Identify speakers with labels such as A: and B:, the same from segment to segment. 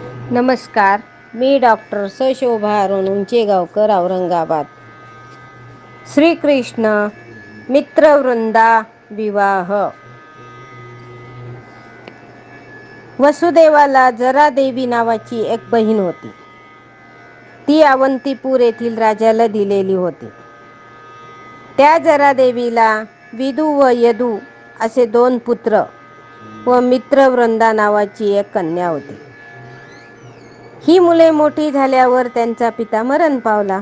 A: नमस्कार मी डॉक्टर सशोभा अरुण उंचेगावकर औरंगाबाद. श्रीकृष्ण मित्रवृंदा विवाह. वसुदेवाला जरा देवी नावाची एक बहीण होती. ती अवंतीपूर येथील राजाला दिलेली होती. त्या जरा देवीला विदू व यदू असे दोन पुत्र व मित्रवृंदा नावाची एक कन्या होती. ही मुले मोठी झाल्यावर त्यांचा पिता मरण पावला.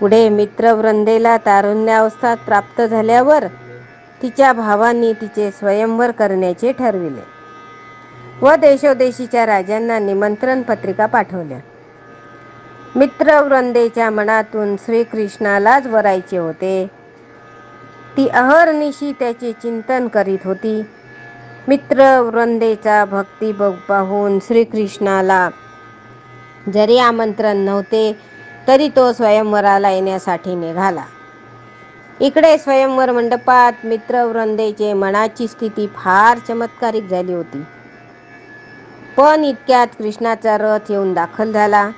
A: पुढे मित्रवृंदेला तारुण्यावस्था प्राप्त झाल्यावर तिच्या भावांनी तिचे स्वयंवर करण्याचे ठरविले व देशोदेशीच्या राजांना निमंत्रण पत्रिका पाठवल्या. मित्रवृंदेच्या मनातून श्रीकृष्णालाच वरायचे होते. ती अहर्निशी त्याचे चिंतन करीत होती. मित्रवृंदेचा भक्ती पाहून श्रीकृष्णाला जरी आमंत्रण नव्हते तरी तो स्वयंवराला येण्यासाठी निघाला. इकडे स्वयंवर मंडपात मित्रवृंदेचे मनाची स्थिती फार चमत्कारिक झाली होती. पण इतक्यात कृष्णाचा रथ येऊन दाखल झाला.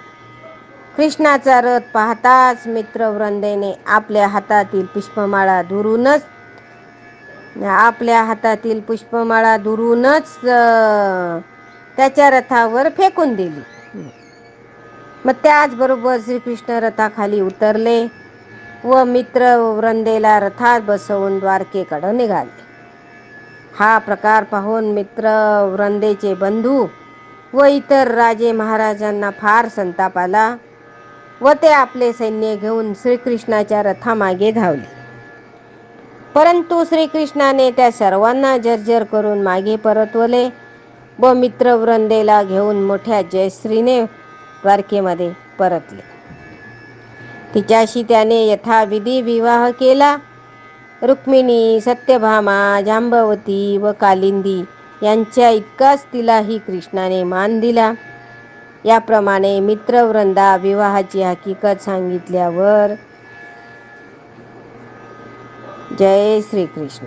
A: कृष्णाचा रथ पाहताच मित्रवृंदेने आपल्या हातातील पुष्पमाळा दुरूनच आपल्या हातातील पुष्पमाळा दुरूनच त्याच्या रथावर फेकून दिली. मग त्याचबरोबर श्रीकृष्ण रथाखाली उतरले व मित्र वृंदेला रथात बसवून द्वारकेकडं निघाले. हा प्रकार पाहून मित्र वृंदेचे बंधू व इतर राजे महाराजांना फार संताप आला व ते आपले सैन्य घेऊन श्रीकृष्णाच्या रथामागे धावले. परंतु श्रीकृष्णाने त्या सर्वांना जर्जर करून मागे परतवले व मित्रवृंदेला घेऊन मोठ्या जयश्रीने द्वारकेमध्ये परतले. तिच्याशी त्याने यथाविधी विवाह केला. रुक्मिणी सत्यभामा जांबवती व कालिंदी यांच्या इतकाच तिलाही कृष्णाने मान दिला. याप्रमाणे मित्रवृंदा विवाहाची हकीकत सांगितल्यावर जय श्रीकृष्ण.